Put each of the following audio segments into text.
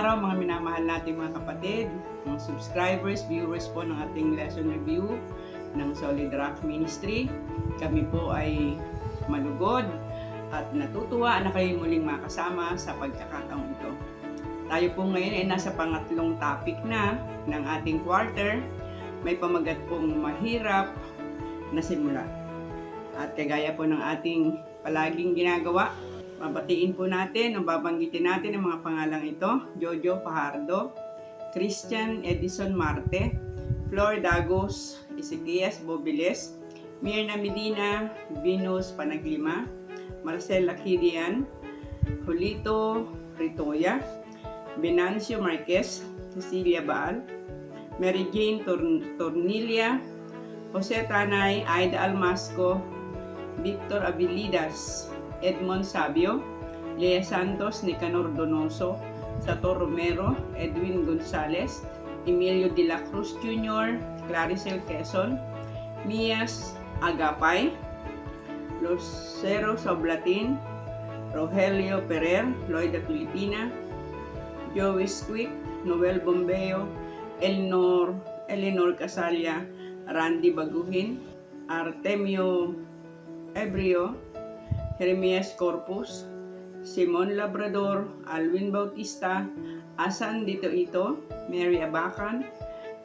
araw mga minamahal nating mga kapatid, mga subscribers, viewers po ng ating lesson review ng Solid Rock Ministry. Kami po ay malugod at natutuwa na kayo muling makasama sa pagkakataong ito. Tayo po ngayon ay nasa pangatlong topic na ng ating quarter. May pamagat pong mahirap na simula. At kagaya po ng ating palaging ginagawa, Mabatiin po natin o babanggitin natin ang mga pangalang ito. Jojo Fajardo, Christian Edison Marte, Flor Dagos, Ezequias Bobiles, Mirna Medina, Venus Panaglima, Marcela Kidian, Julito Ritoya, Venancio Marquez, Cecilia Baal, Mary Jane Torn- Tornilia, Jose Tanay, Aida Almasco, Victor Abilidas, Edmond Sabio, Lea Santos, Nicanor Donoso, Sator Romero, Edwin Gonzales, Emilio de la Cruz Jr., Claricel Quezon, Mias Agapay, Lucero Soblatin, Rogelio Perer, Loida Filipina, Joey Squick, Noel Bombeo, Elnor, Eleanor Casalia, Randy Baguhin, Artemio Ebrio, Jeremias Corpus, Simon Labrador, Alwin Bautista, Asan Dito Ito, Mary Abacan,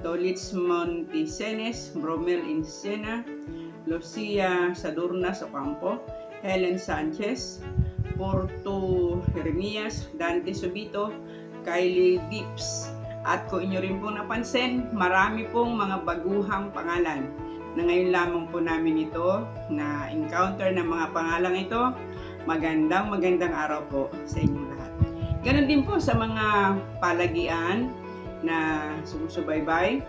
Tolitz Monticenes, Bromel Insena, Lucia Sadurnas Ocampo, Helen Sanchez, Porto Jeremias, Dante Subito, Kylie Dips. At kung inyo rin pong napansin, marami pong mga baguhang pangalan na ngayon lamang po namin ito na encounter ng mga pangalang ito. Magandang magandang araw po sa inyong lahat. Ganon din po sa mga palagian na sumusubaybay,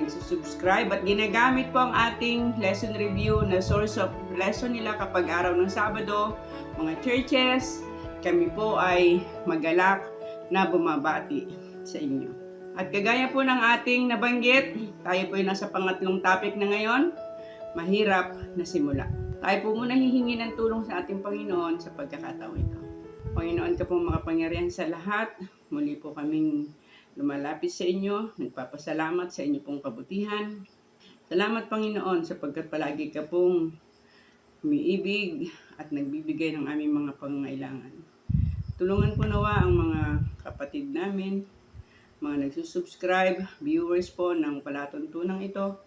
nagsusubscribe at ginagamit po ang ating lesson review na source of lesson nila kapag araw ng Sabado, mga churches, kami po ay magalak na bumabati sa inyo. At kagaya po ng ating nabanggit, tayo po ay nasa pangatlong topic na ngayon, mahirap na simula. Tayo po muna hihingi ng tulong sa ating Panginoon sa pagkakataon ito. Panginoon ka pong makapangyarihan sa lahat, muli po kaming lumalapit sa inyo, nagpapasalamat sa inyo pong kabutihan. Salamat Panginoon sapagkat palagi ka pong umiibig at nagbibigay ng aming mga pangangailangan. Tulungan po nawa ang mga kapatid namin, mga nagsusubscribe, viewers po ng palatuntunang ito.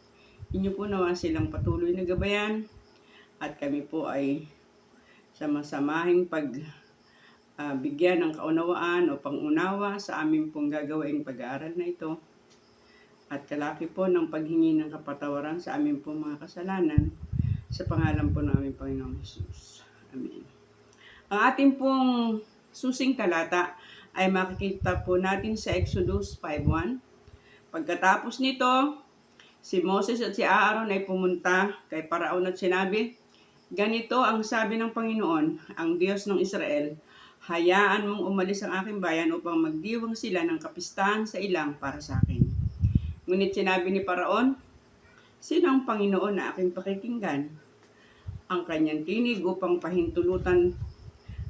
Inyo po nawa silang patuloy na gabayan at kami po ay sama-samahing pag ah, bigyan ng kaunawaan o pangunawa sa aming pong gagawaing pag-aaral na ito at kalaki po ng paghingi ng kapatawaran sa aming pong mga kasalanan sa pangalan po ng aming Panginoong Jesus. Amen. Ang ating pong susing talata ay makikita po natin sa Exodus 5.1. Pagkatapos nito, si Moses at si Aaron ay pumunta kay Paraon at sinabi, Ganito ang sabi ng Panginoon, ang Diyos ng Israel, hayaan mong umalis ang aking bayan upang magdiwang sila ng kapistahan sa ilang para sa akin. Ngunit sinabi ni Paraon, Sino ang Panginoon na aking pakikinggan? Ang kanyang tinig upang pahintulutan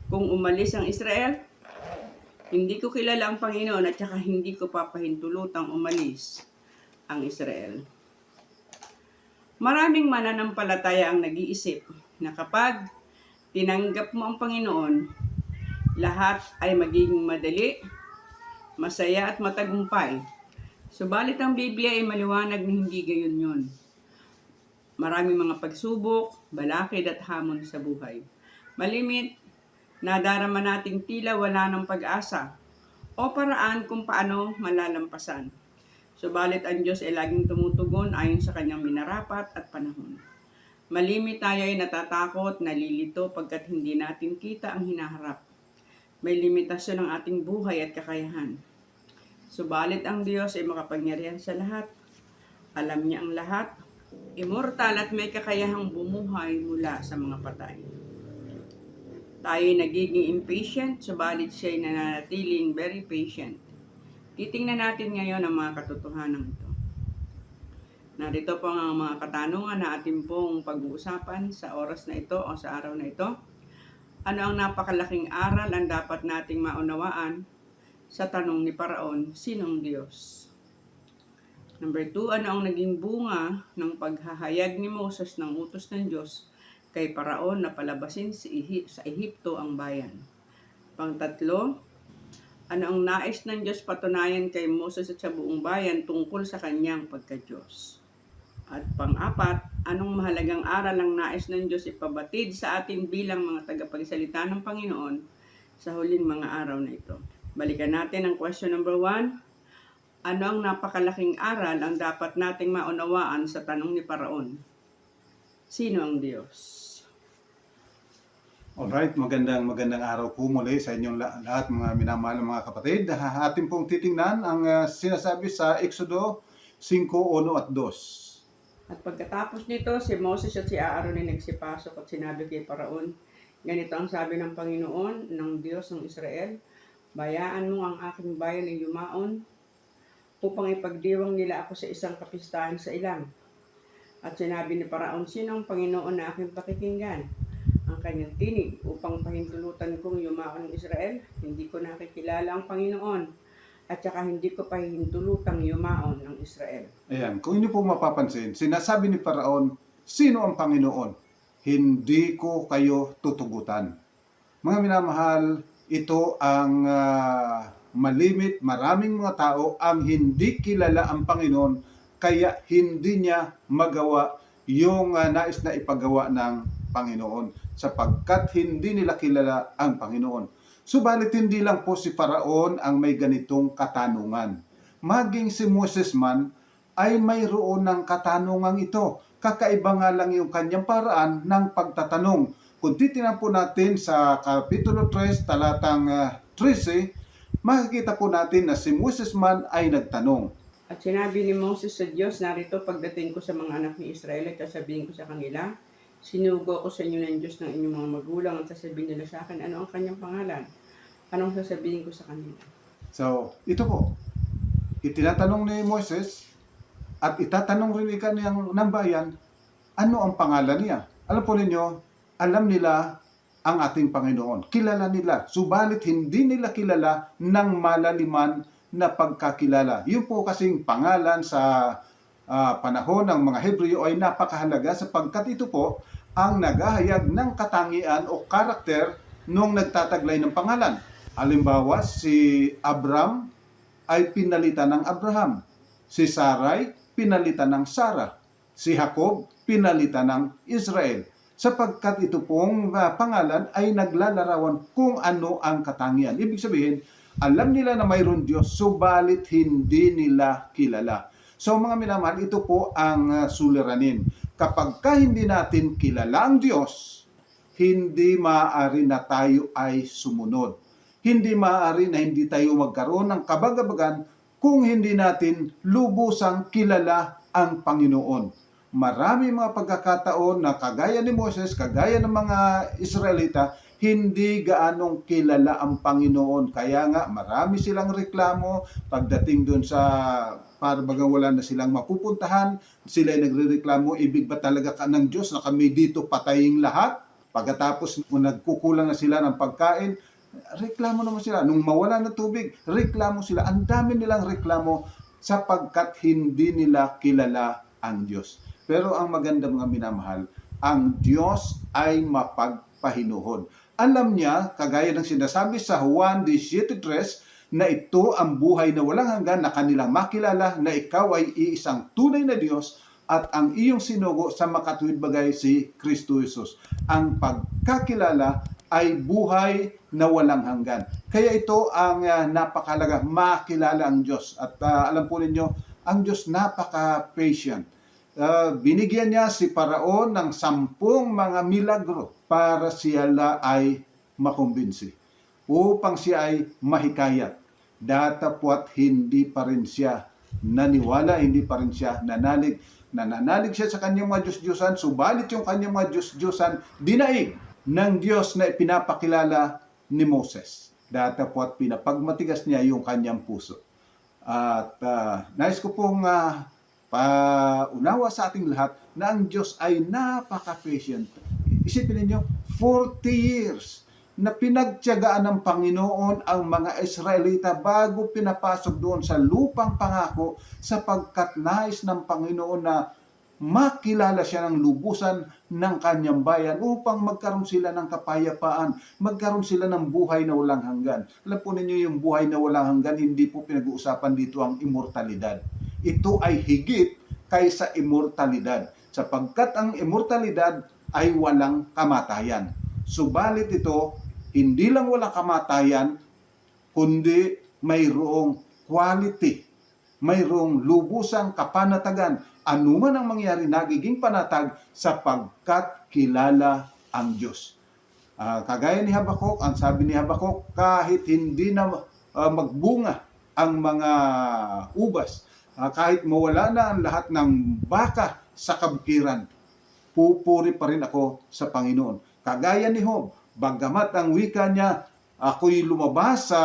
kung umalis ang Israel? Hindi ko kilala ang Panginoon at saka hindi ko papahintulutang umalis ang Israel. Maraming mananampalataya ang nag-iisip na kapag tinanggap mo ang Panginoon, lahat ay magiging madali, masaya at matagumpay. Subalit ang Biblia ay maliwanag na hindi gayon yun. Maraming mga pagsubok, balakid at hamon sa buhay. Malimit, nadarama nating tila wala ng pag-asa o paraan kung paano malalampasan. Subalit ang Diyos ay laging tumutugon ayon sa kanyang minarapat at panahon. Malimit tayo ay natatakot, nalilito pagkat hindi natin kita ang hinaharap. May limitasyon ang ating buhay at kakayahan. Subalit ang Diyos ay makapangyarihan sa lahat. Alam niya ang lahat. Immortal at may kakayahang bumuhay mula sa mga patay. Tayo ay nagiging impatient, subalit siya ay nananatiling very patient. Titingnan natin ngayon ang mga katotohanan ito. Narito po ang mga katanungan na ating pong pag-uusapan sa oras na ito o sa araw na ito. Ano ang napakalaking aral ang dapat nating maunawaan sa tanong ni Paraon, sinong Diyos? Number two, ano ang naging bunga ng paghahayag ni Moses ng utos ng Diyos kay Paraon na palabasin sa, Ehipto ang bayan? Pangtatlo, ano ang nais ng Diyos patunayan kay Moses at sa buong bayan tungkol sa kanyang pagka-Diyos? At pang-apat, anong mahalagang aral ang nais ng Diyos ipabatid sa ating bilang mga tagapagsalita ng Panginoon sa huling mga araw na ito? Balikan natin ang question number one. Ano ang napakalaking aral ang dapat nating maunawaan sa tanong ni Paraon? Sino ang Diyos? Alright, magandang magandang araw po muli sa inyong la- lahat mga minamahal na mga kapatid. Atin pong titingnan ang ah, sinasabi sa Exodo 5:1 at 2. At pagkatapos nito, si Moses at si Aaron ay nagsipasok at sinabi kay Paraon, Ganito ang sabi ng Panginoon, ng Diyos ng Israel, Bayaan mo ang aking bayan ay yumaon upang ipagdiwang nila ako sa isang kapistahan sa ilang. At sinabi ni Paraon, Sino ang Panginoon na aking pakikinggan? Ang kanyang tinig upang pahintulutan kong yumaon ng Israel. Hindi ko nakikilala ang Panginoon at saka hindi ko pahintulutang yumaon ng Israel. Ayan, kung inyo po mapapansin, sinasabi ni Paraon, sino ang Panginoon? Hindi ko kayo tutugutan. Mga minamahal, ito ang ah, malimit, maraming mga tao ang hindi kilala ang Panginoon kaya hindi niya magawa yung ah, nais na ipagawa ng Panginoon sapagkat hindi nila kilala ang Panginoon. Subalit hindi lang po si Paraon ang may ganitong katanungan. Maging si Moses man ay mayroon ng katanungan ito. Kakaiba nga lang yung kanyang paraan ng pagtatanong. Kung titingnan po natin sa Kapitulo 3, talatang ah, 13, makikita po natin na si Moses man ay nagtanong. At sinabi ni Moses sa Diyos, narito pagdating ko sa mga anak ni Israel at sasabihin ko sa kanila, sinugo ko sa inyo ng Diyos ng inyong mga magulang at sasabihin nila sa akin, ano ang kanyang pangalan? Anong sasabihin ko sa kanila? So, ito po. Itinatanong ni Moses at itatanong rin ika niyang ng bayan, ano ang pangalan niya? Alam po ninyo, alam nila ang ating Panginoon. Kilala nila. Subalit hindi nila kilala ng malaliman na pagkakilala. Yun po kasing pangalan sa ah, panahon ng mga Hebreo ay napakahalaga sapagkat ito po ang naghahayag ng katangian o karakter nung nagtataglay ng pangalan. Halimbawa, si Abram ay pinalitan ng Abraham. Si Sarai, pinalitan ng Sarah. Si Jacob, pinalitan ng Israel. Sapagkat ito pong ah, pangalan ay naglalarawan kung ano ang katangian. Ibig sabihin, alam nila na mayroon Diyos, subalit hindi nila kilala. So mga minamahal, ito po ang ah, suliranin. Kapag ka hindi natin kilala ang Diyos, hindi maaari na tayo ay sumunod. Hindi maaari na hindi tayo magkaroon ng kabagabagan kung hindi natin lubusang kilala ang Panginoon. Marami mga pagkakataon na kagaya ni Moses, kagaya ng mga Israelita, hindi gaanong kilala ang Panginoon. Kaya nga, marami silang reklamo pagdating doon sa para bagang wala na silang mapupuntahan. Sila ay nagrereklamo, ibig ba talaga ka ng Diyos na kami dito patayin lahat? Pagkatapos kung nagkukulang na sila ng pagkain, reklamo naman sila. Nung mawala ng tubig, reklamo sila. Ang dami nilang reklamo sapagkat hindi nila kilala ang Diyos. Pero ang maganda mga minamahal, ang Diyos ay mapagpahinuhon. Alam niya, kagaya ng sinasabi sa Juan 17.3, na ito ang buhay na walang hanggan na kanilang makilala na ikaw ay iisang tunay na Diyos at ang iyong sinugo sa makatuwid bagay si Kristo Jesus. Ang pagkakilala ay buhay na walang hanggan. Kaya ito ang uh, napakalaga, makilala ang Diyos. At ah, alam po ninyo, ang Diyos napaka-patient. Ah, binigyan niya si Paraon ng sampung mga milagro para siya la ay makumbinsi. Upang siya ay mahikayat. Datapwat hindi pa rin siya naniwala, hindi pa rin siya nanalig. Nananalig siya sa kanyang mga Diyos-Diyosan, subalit yung kanyang mga Diyos-Diyosan dinaig ng Diyos na ipinapakilala ni Moses. Datapwat pinapagmatigas niya yung kanyang puso. At ah, nais ko pong ah, paunawa sa ating lahat na ang Diyos ay napaka-patient. Isipin ninyo, 40 years na pinagtiyagaan ng Panginoon ang mga Israelita bago pinapasok doon sa lupang pangako sapagkat nais ng Panginoon na makilala siya ng lubusan ng kanyang bayan upang magkaroon sila ng kapayapaan, magkaroon sila ng buhay na walang hanggan. Alam po ninyo yung buhay na walang hanggan, hindi po pinag-uusapan dito ang immortalidad. Ito ay higit kaysa immortalidad sapagkat ang immortalidad ay walang kamatayan. Subalit ito, hindi lang walang kamatayan, kundi mayroong quality, mayroong lubusang kapanatagan. Anuman ang mangyari, nagiging panatag sapagkat kilala ang Diyos. Ah, kagaya ni Habakuk, ang sabi ni Habakuk, kahit hindi na ah, magbunga ang mga ubas, ah, kahit mawala na ang lahat ng baka sa kabkiran, pupuri pa rin ako sa Panginoon. Kagaya ni Job, bagamat ang wika niya, ako'y lumabas sa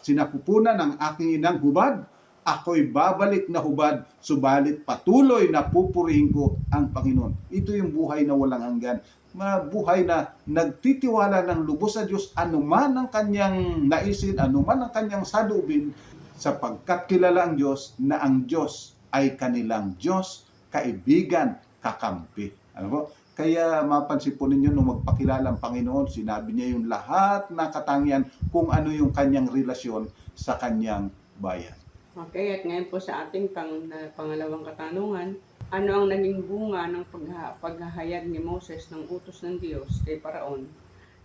sinapupunan ng aking inang hubad, ako'y babalik na hubad, subalit patuloy na pupurihin ko ang Panginoon. Ito yung buhay na walang hanggan. Mabuhay na nagtitiwala ng lubos sa Diyos anuman ang kanyang naisin, anuman ang kanyang sadubin, sapagkat kilala ang Diyos na ang Diyos ay kanilang Diyos, kaibigan, kakampi. Ano po? Kaya mapansin po ninyo nung magpakilala ang Panginoon, sinabi niya yung lahat na katangian kung ano yung kanyang relasyon sa kanyang bayan. Okay, at ngayon po sa ating pang, pangalawang katanungan, ano ang naging bunga ng pagha, paghahayag ni Moses ng utos ng Diyos kay Paraon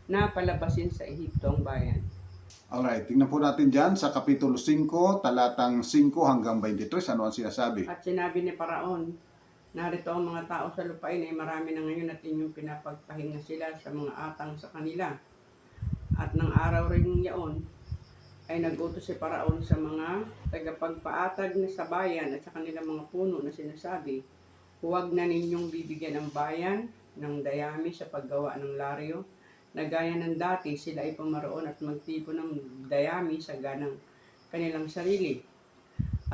na palabasin sa Ehipto ang bayan? Alright, tingnan po natin dyan sa Kapitulo 5, talatang 5 hanggang 23, ano ang sinasabi? At sinabi ni Paraon, narito ang mga tao sa lupain ay marami na ngayon at inyong pinapagpahinga sila sa mga atang sa kanila. At ng araw rin yaon, ay nagutos si Paraon sa mga tagapagpaatag na sa bayan at sa kanilang mga puno na sinasabi, huwag na ninyong bibigyan ang bayan ng dayami sa paggawa ng laryo, na gaya ng dati sila ay pumaroon at magtipon ng dayami sa ganang kanilang sarili.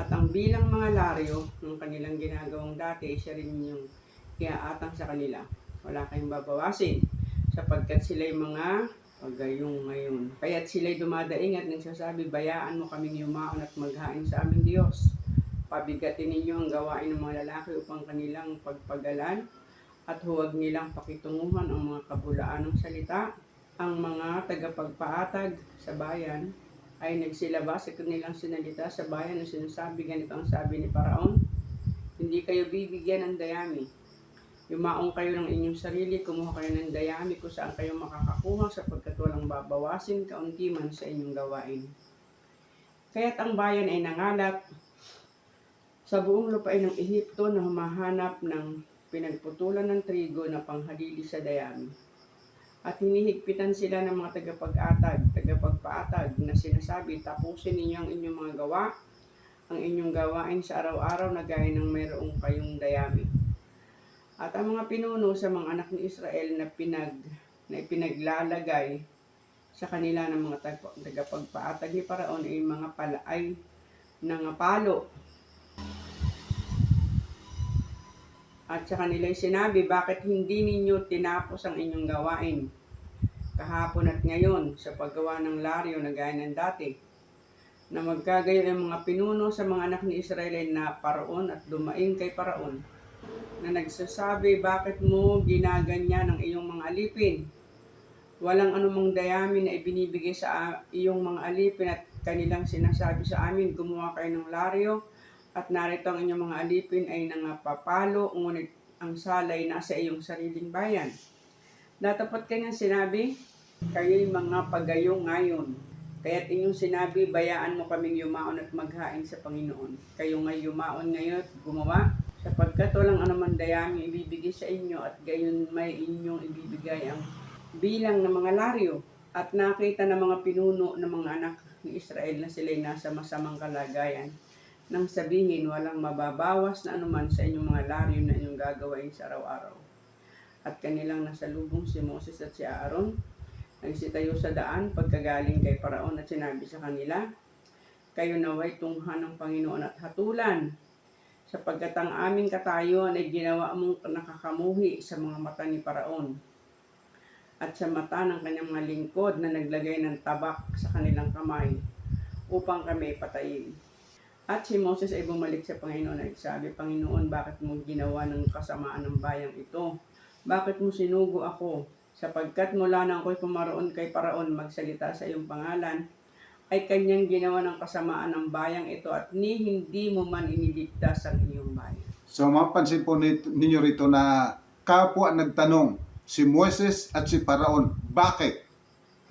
At ang bilang mga laryo ng kanilang ginagawang dati, siya rin yung iaatang sa kanila. Wala kayong babawasin sapagkat sila'y mga pagayong ngayon. Kaya't sila'y dumadaing at nagsasabi, bayaan mo kaming yumaon at maghain sa aming Diyos. Pabigatin ninyo ang gawain ng mga lalaki upang kanilang pagpagalan at huwag nilang pakitunguhan ang mga kabulaan ng salita. Ang mga tagapagpaatag sa bayan ay nagsilabas sa kanilang sinalita sa bayan na sinasabi, ganito ang sabi ni Paraon, hindi kayo bibigyan ng dayami. Yumaong kayo ng inyong sarili, kumuha kayo ng dayami kung saan kayo makakakuha sapagkat walang babawasin kaunti man sa inyong gawain. Kaya't ang bayan ay nangalat sa buong lupain ng Ehipto na humahanap ng pinagputulan ng trigo na panghalili sa dayami. At hinihigpitan sila ng mga tagapag-atag, tagapagpaatag na sinasabi, tapusin ninyo ang inyong mga gawa, ang inyong gawain sa araw-araw na gaya ng mayroong kayong dayami. At ang mga pinuno sa mga anak ni Israel na pinag na ipinaglalagay sa kanila ng mga tag- tagapagpaatag ni Paraon ay mga palaay ng palo. At sa kanila ay sinabi, bakit hindi ninyo tinapos ang inyong gawain? Kahapon at ngayon sa paggawa ng laryo na gaya ng dati na magkagayon ang mga pinuno sa mga anak ni Israel ay na paraon at dumaing kay paraon na nagsasabi, bakit mo ginaganyan ang iyong mga alipin? Walang anumang dayami na ibinibigay sa a- iyong mga alipin at kanilang sinasabi sa amin, gumawa kayo ng laryo at narito ang inyong mga alipin ay nangapapalo, ngunit ang salay nasa iyong sariling bayan. Datapat kanyang sinabi, kayo'y mga pagayong ngayon. Kaya't inyong sinabi, bayaan mo kaming yumaon at maghain sa Panginoon. Kayo ngay yumaon ngayon gumawa, sapagkat walang anumang dayami ibibigay sa inyo at gayon may inyong ibibigay ang bilang ng mga laryo. At nakita ng mga pinuno ng mga anak ni Israel na sila'y nasa masamang kalagayan nang sabihin walang mababawas na anuman sa inyong mga laryo na inyong gagawain sa araw-araw. At kanilang nasalubong si Moses at si Aaron, nagsitayo sa daan pagkagaling kay Paraon at sinabi sa kanila, Kayo naway tunghan ng Panginoon at hatulan, sapagkat ang aming katayuan ay ginawa mong nakakamuhi sa mga mata ni Paraon. at sa mata ng kanyang mga lingkod na naglagay ng tabak sa kanilang kamay upang kami patayin. At si Moses ay bumalik sa Panginoon at nagsabi, Panginoon, bakit mo ginawa ng kasamaan ng bayang ito? Bakit mo sinugo ako? Sapagkat mula nang ako'y pumaroon kay Paraon magsalita sa iyong pangalan, ay kanyang ginawa ng kasamaan ng bayang ito at ni hindi mo man iniligtas ang iyong bayan. So mapansin po ninyo rito na kapwa nagtanong si Moises at si Paraon, bakit?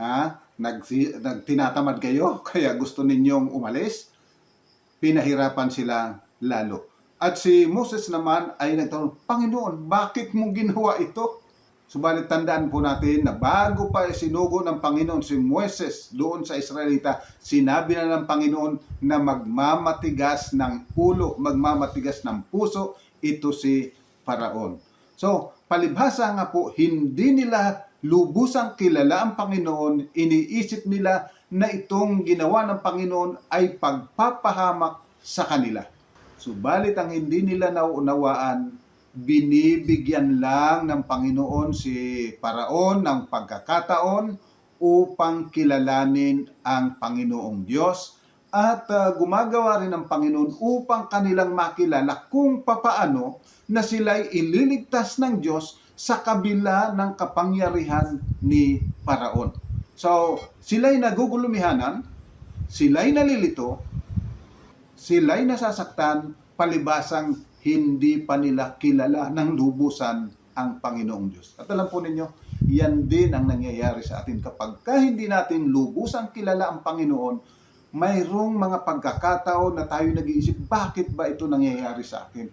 Ha? Nag, nagtinatamad kayo kaya gusto ninyong umalis? Pinahirapan sila lalo. At si Moses naman ay nagtanong, Panginoon, bakit mo ginawa ito? Subalit tandaan po natin na bago pa sinugo ng Panginoon si Moises doon sa Israelita, sinabi na ng Panginoon na magmamatigas ng ulo, magmamatigas ng puso, ito si Paraon. So, palibhasa nga po, hindi nila lubusang kilala ang Panginoon, iniisip nila na itong ginawa ng Panginoon ay pagpapahamak sa kanila. Subalit ang hindi nila nauunawaan, binibigyan lang ng Panginoon si Paraon ng pagkakataon upang kilalanin ang Panginoong Diyos at uh, gumagawa rin ng Panginoon upang kanilang makilala kung papaano na sila'y ililigtas ng Diyos sa kabila ng kapangyarihan ni Paraon. So, sila'y nagugulumihanan, sila'y nalilito, sila'y nasasaktan, palibasang hindi pa nila kilala ng lubusan ang Panginoong Diyos. At alam po ninyo, yan din ang nangyayari sa atin kapag ka hindi natin lubusang kilala ang Panginoon, mayroong mga pagkakataon na tayo nag-iisip, bakit ba ito nangyayari sa akin?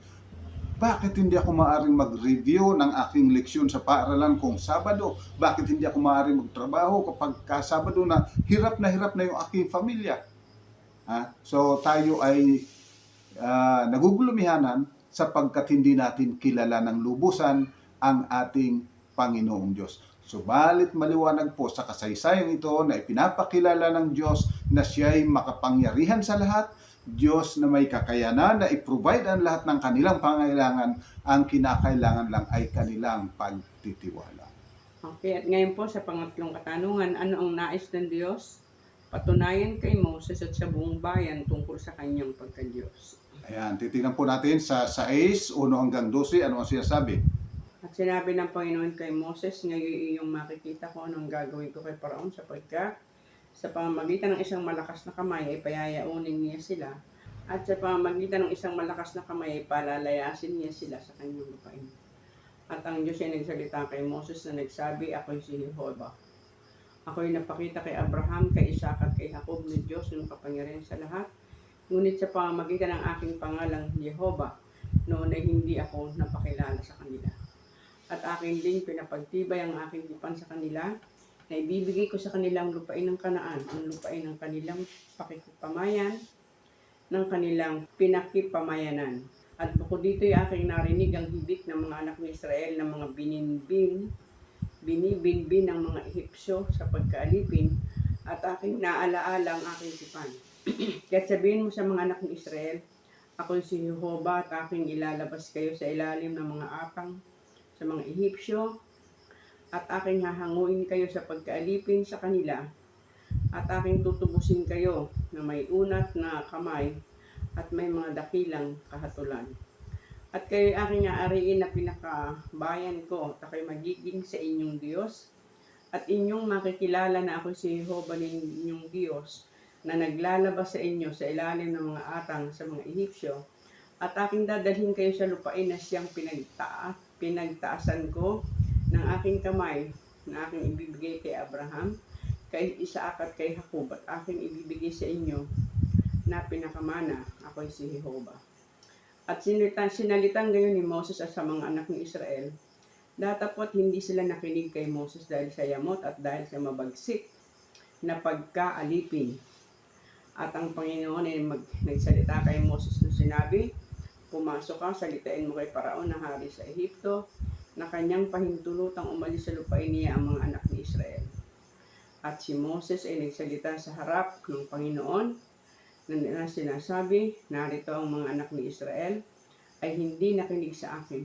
Bakit hindi ako maaaring mag-review ng aking leksyon sa paaralan kung Sabado? Bakit hindi ako maaaring magtrabaho kapag ka Sabado na hirap na hirap na yung aking pamilya? Ha? So tayo ay ah, nagugulumihanan sapagkat hindi natin kilala ng lubusan ang ating Panginoong Diyos. Subalit maliwanag po sa kasaysayan ito na ipinapakilala ng Diyos na siya'y makapangyarihan sa lahat, Diyos na may kakayanan na i-provide ang lahat ng kanilang pangailangan, ang kinakailangan lang ay kanilang pagtitiwala. Okay, at ngayon po sa pangatlong katanungan, ano ang nais ng Diyos? Patunayan kay Moses at sa buong bayan tungkol sa kanyang pagka-Diyos. Ayan, titingnan po natin sa 6, 1 hanggang 12, ano ang sinasabi? At sinabi ng Panginoon kay Moses, ngayon iyong makikita ko anong gagawin ko kay Paraon sapagkat sa pamamagitan ng isang malakas na kamay ay payayaunin niya sila at sa pamamagitan ng isang malakas na kamay ay palalayasin niya sila sa kanyang lupain. At ang Diyos ay nagsalita kay Moses na nagsabi, Ako'y si Jehovah. Ako'y napakita kay Abraham, kay Isaac at kay Jacob ng Diyos ng kapangyarihan sa lahat. Ngunit sa pamamagitan ng aking pangalang Jehovah, noon ay hindi ako napakilala sa kanila. At aking din pinapagtibay ang aking lipan sa kanila, na ibibigay ko sa kanilang lupain ng kanaan, ang lupain ng kanilang pakikipamayan, ng kanilang pinakipamayanan. At bukod dito ay aking narinig ang hibik ng mga anak ni Israel ng mga bininbin, binibinbin ng mga Ehipsyo sa pagkaalipin, at aking naalaala ang aking tipan. Kaya't sabihin mo sa mga anak ni Israel, ako si Jehovah at aking ilalabas kayo sa ilalim ng mga apang sa mga Ehipsyo at aking hahanguin kayo sa pagkaalipin sa kanila at aking tutubusin kayo na may unat na kamay at may mga dakilang kahatulan. At kayo aking aariin na pinakabayan ko at ako'y magiging sa inyong Diyos at inyong makikilala na ako si Jehovah ninyong Diyos na naglalabas sa inyo sa ilalim ng mga atang sa mga Ehipsyo at aking dadalhin kayo sa lupain na siyang pinagtaas, pinagtaasan ko ng aking kamay na aking ibibigay kay Abraham, kay Isaac at kay Jacob at aking ibibigay sa inyo na pinakamana, ako'y si Jehovah. At sinalitan, sinalitan gayon ni Moses at sa mga anak ni Israel, datapot hindi sila nakinig kay Moses dahil sa yamot at dahil sa mabagsik na pagkaalipin. At ang Panginoon ay mag, nagsalita kay Moses na sinabi, Pumasok ka, salitain mo kay Paraon na hari sa Ehipto, na kanyang pahintulutang umalis sa lupain niya ang mga anak ni Israel. At si Moses ay nagsalita sa harap ng Panginoon na, na sinasabi, narito ang mga anak ni Israel ay hindi nakinig sa akin.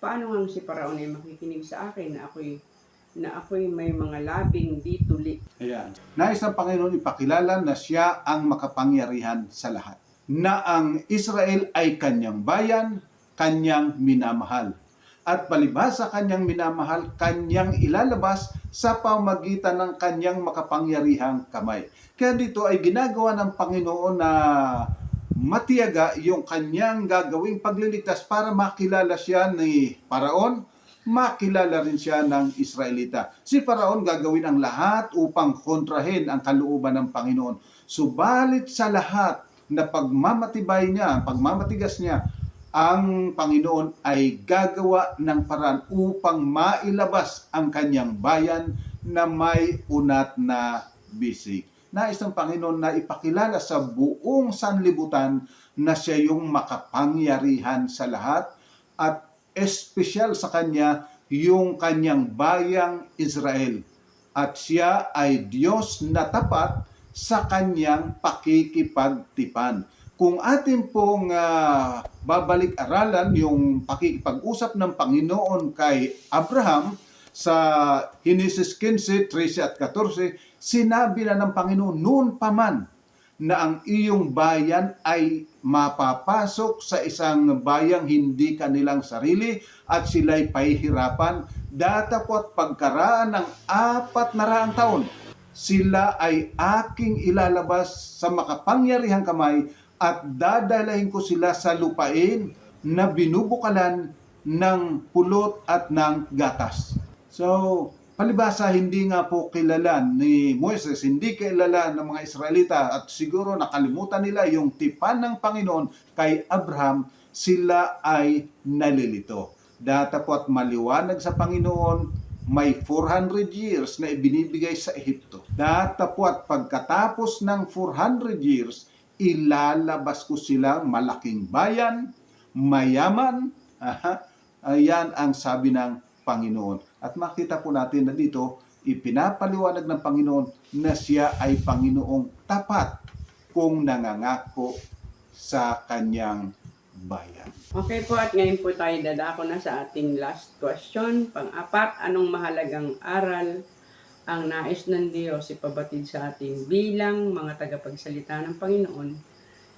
Paano nga si Paraon ay makikinig sa akin na ako'y na ako'y may mga labing dituli. Ayan. Nais ng Panginoon ipakilala na siya ang makapangyarihan sa lahat. Na ang Israel ay kanyang bayan, kanyang minamahal. At palibhas sa kanyang minamahal, kanyang ilalabas sa pamagitan ng kanyang makapangyarihang kamay. Kaya dito ay ginagawa ng Panginoon na matiyaga yung kanyang gagawing pagliligtas para makilala siya ni Paraon, makilala rin siya ng Israelita. Si Paraon gagawin ang lahat upang kontrahin ang kalooban ng Panginoon. Subalit sa lahat na pagmamatibay niya, pagmamatigas niya, ang Panginoon ay gagawa ng paraan upang mailabas ang kanyang bayan na may unat na bisig. Nais ng Panginoon na ipakilala sa buong sanlibutan na siya yung makapangyarihan sa lahat at espesyal sa kanya yung kanyang bayang Israel. At siya ay Diyos na tapat sa kanyang pakikipagtipan. Kung atin pong ah, babalik-aralan yung pakikipag-usap ng Panginoon kay Abraham sa Genesis 15, 13 at 14, sinabi na ng Panginoon noon pa man na ang iyong bayan ay mapapasok sa isang bayang hindi kanilang sarili at sila'y pahihirapan datapot pagkaraan ng apat na raang taon sila ay aking ilalabas sa makapangyarihang kamay at dadalahin ko sila sa lupain na binubukalan ng pulot at ng gatas. So, palibasa hindi nga po kilala ni Moises, hindi kilala ng mga Israelita at siguro nakalimutan nila yung tipan ng Panginoon kay Abraham, sila ay nalilito. Datapot maliwanag sa Panginoon, may 400 years na ibinibigay sa Ehipto. Datapot pagkatapos ng 400 years, ilalabas ko silang malaking bayan, mayaman. Aha, ayan ang sabi ng Panginoon. At makita po natin na dito, ipinapaliwanag ng Panginoon na siya ay Panginoong tapat kung nangangako sa kanyang bayan. Okay po, at ngayon po tayo dadako na sa ating last question. Pang-apat, anong mahalagang aral ang nais ng Diyos ipabatid sa ating bilang mga tagapagsalita ng Panginoon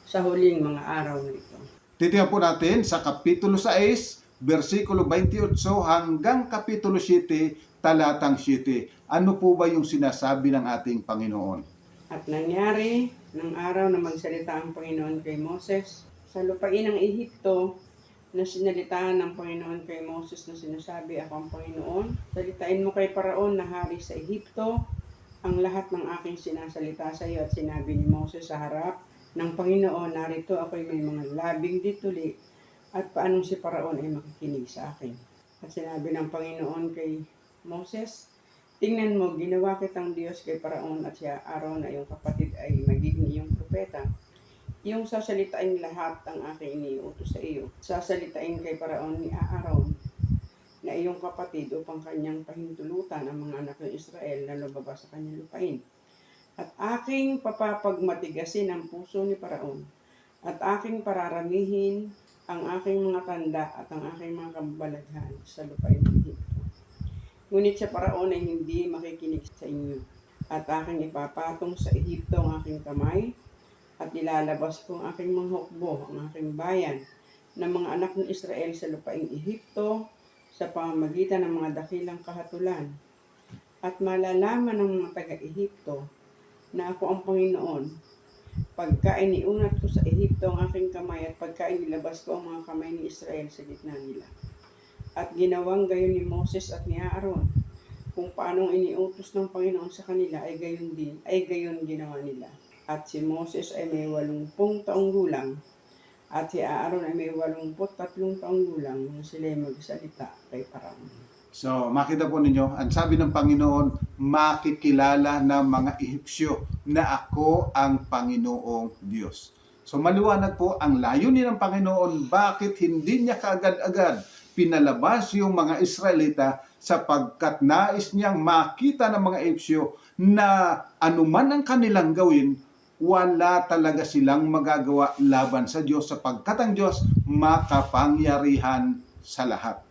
sa huling mga araw na ito? Titingnan po natin sa Kapitulo 6, versikulo 28 hanggang Kapitulo 7, talatang 7. Ano po ba yung sinasabi ng ating Panginoon? At nangyari ng araw na magsalita ang Panginoon kay Moses sa lupain ng Ehipto na sinalitaan ng Panginoon kay Moses na sinasabi, Ako ang Panginoon, salitain mo kay Paraon na hari sa Ehipto ang lahat ng aking sinasalita sa iyo at sinabi ni Moses sa harap ng Panginoon, narito ako'y may mga labing dituli at paanong si Paraon ay makikinig sa akin. At sinabi ng Panginoon kay Moses, Tingnan mo, ginawa kitang Diyos kay Paraon at siya araw na iyong kapatid ay magiging iyong propeta. Iyong sasalitain lahat ang aking iniutos sa iyo. Sasalitain kay Paraon ni Aaron na iyong kapatid upang kanyang pahintulutan ang mga anak ng Israel na lumabas sa kanyang lupain. At aking papapagmatigasin ang puso ni Paraon at aking pararamihin ang aking mga tanda at ang aking mga kabalaghan sa lupain ng Ehipto. Ngunit sa paraon ay hindi makikinig sa inyo. At aking ipapatong sa Ehipto ang aking kamay at ilalabas ko ang aking mga hukbo, ang aking bayan, ng mga anak ng Israel sa lupaing Ehipto sa pamamagitan ng mga dakilang kahatulan. At malalaman ng mga taga-Ehipto na ako ang Panginoon pagka iniunat ko sa Ehipto ang aking kamay at pagka inilabas ko ang mga kamay ni Israel sa gitna nila. At ginawang gayon ni Moses at ni Aaron. Kung paanong iniutos ng Panginoon sa kanila ay gayon din, ay gayon ginawa nila. At si Moses ay may walumpung taong gulang at si Aaron ay may walumput tatlong taong gulang nung sila ay magsalita kay Paraon. So, makita po ninyo, ang sabi ng Panginoon, makikilala ng mga Ehipsyo na ako ang Panginoong Diyos. So, maliwanag po ang layunin ng Panginoon, bakit hindi niya kaagad-agad pinalabas yung mga Israelita sapagkat nais niyang makita ng mga Ehipsyo na anuman ang kanilang gawin, wala talaga silang magagawa laban sa Diyos sapagkat ang Diyos makapangyarihan sa lahat.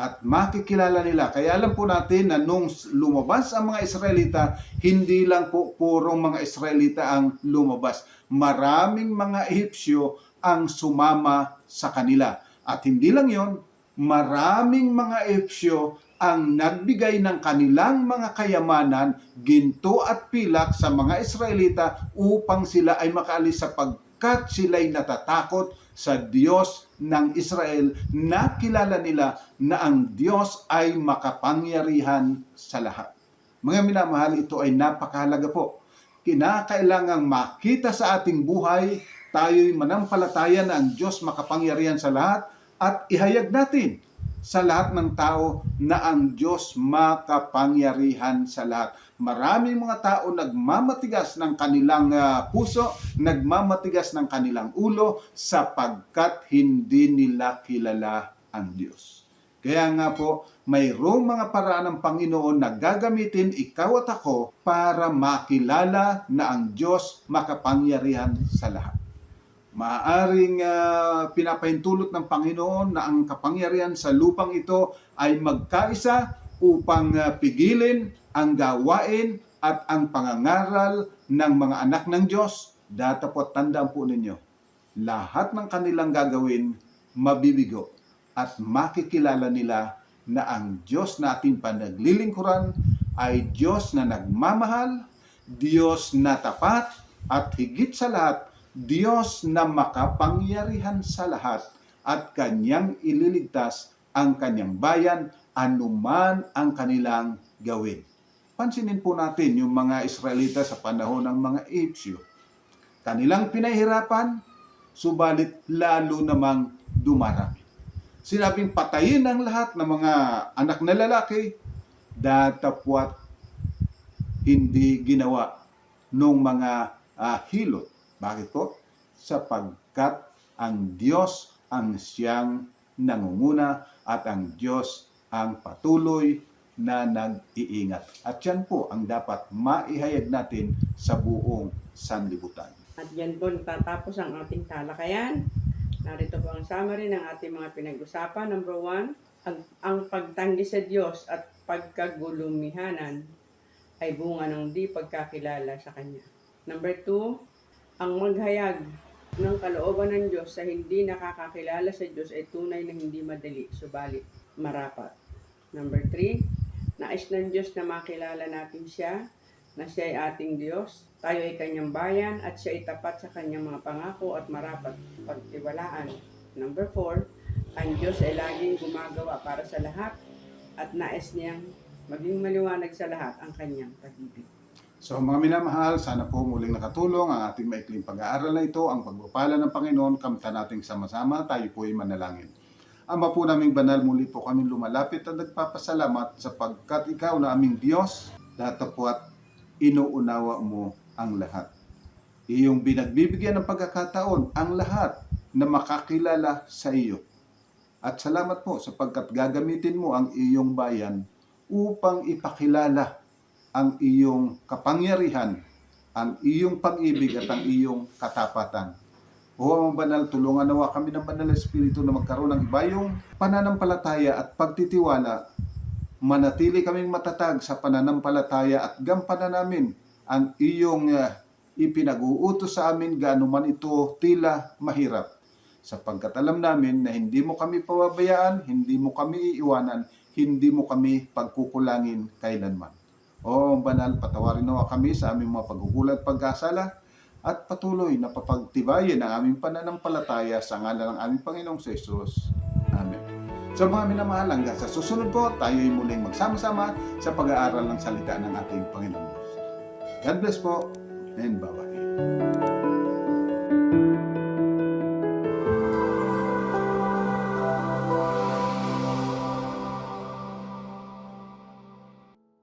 at makikilala nila. Kaya alam po natin na nung lumabas ang mga Israelita, hindi lang po purong mga Israelita ang lumabas. Maraming mga Ehipsyo ang sumama sa kanila. At hindi lang yon, maraming mga Ehipsyo ang nagbigay ng kanilang mga kayamanan, ginto at pilak sa mga Israelita upang sila ay makaalis sapagkat sila'y natatakot sa Diyos ng Israel na kilala nila na ang Diyos ay makapangyarihan sa lahat. Mga minamahal, ito ay napakahalaga po. Kinakailangang makita sa ating buhay, tayo'y manampalataya na ang Diyos makapangyarihan sa lahat at ihayag natin sa lahat ng tao na ang Diyos makapangyarihan sa lahat. Maraming mga tao nagmamatigas ng kanilang ah, puso, nagmamatigas ng kanilang ulo sapagkat hindi nila kilala ang Diyos. Kaya nga po, mayroong mga paraan ng Panginoon na gagamitin ikaw at ako para makilala na ang Diyos makapangyarihan sa lahat. Maaring ah, pinapahintulot ng Panginoon na ang kapangyarihan sa lupang ito ay magkaisa upang ah, pigilin ang gawain at ang pangangaral ng mga anak ng Diyos. Datapot tandaan po ninyo, lahat ng kanilang gagawin mabibigo at makikilala nila na ang Diyos na ating panaglilingkuran ay Diyos na nagmamahal, Diyos na tapat, at higit sa lahat, Diyos na makapangyarihan sa lahat at kanyang ililigtas ang kanyang bayan anuman ang kanilang gawin. Pansinin po natin yung mga Israelita sa panahon ng mga Egyptyo. Kanilang pinahirapan, subalit lalo namang dumarami. Sinabing patayin ang lahat ng mga anak na lalaki, datapwat hindi ginawa ng mga ah, hilot. Bakit po? Sapagkat ang Diyos ang siyang nangunguna at ang Diyos ang patuloy na nag-iingat. At yan po ang dapat maihayag natin sa buong sanlibutan. At yan po natatapos ang ating talakayan. Narito po ang summary ng ating mga pinag-usapan. Number one, ang, ang pagtanggi sa Diyos at pagkagulumihanan ay bunga ng di pagkakilala sa Kanya. Number two, ang maghayag ng kalooban ng Diyos sa hindi nakakakilala sa Diyos ay tunay na hindi madali, subalit marapat. Number three, nais ng Diyos na makilala natin siya, na siya ay ating Diyos, tayo ay kanyang bayan at siya ay tapat sa kanyang mga pangako at marapat pagtiwalaan. Number four, ang Diyos ay laging gumagawa para sa lahat at nais niyang maging maliwanag sa lahat ang kanyang pag-ibig. So mga minamahal, sana po muling nakatulong ang ating maikling pag-aaral na ito, ang pagpapala ng Panginoon, kamta nating sama-sama, tayo po ay manalangin. Ama po naming banal, muli po kami lumalapit at nagpapasalamat sapagkat ikaw na aming Diyos, datapwat inuunawa mo ang lahat. Iyong binagbibigyan ng pagkakataon ang lahat na makakilala sa iyo. At salamat po sapagkat gagamitin mo ang iyong bayan upang ipakilala ang iyong kapangyarihan, ang iyong pag-ibig at ang iyong katapatan. O ang banal, tulungan nawa kami ng banal na espiritu na magkaroon ng ibayong pananampalataya at pagtitiwala. Manatili kaming matatag sa pananampalataya at gampanan namin ang iyong uh, ipinag-uutos sa amin gaano man ito tila mahirap. Sapagkat alam namin na hindi mo kami pababayaan, hindi mo kami iiwanan, hindi mo kami pagkukulangin kailanman. O banal, patawarin nawa kami sa aming mga pagkukulat pagkasala at patuloy na papagtibayin ang aming pananampalataya sa ngalan ng aming Panginoong Jesus. Amen. So mga minamahal, hanggang sa susunod po, tayo ay muling magsama-sama sa pag-aaral ng salita ng ating Panginoong Diyos. God bless po and bye-bye.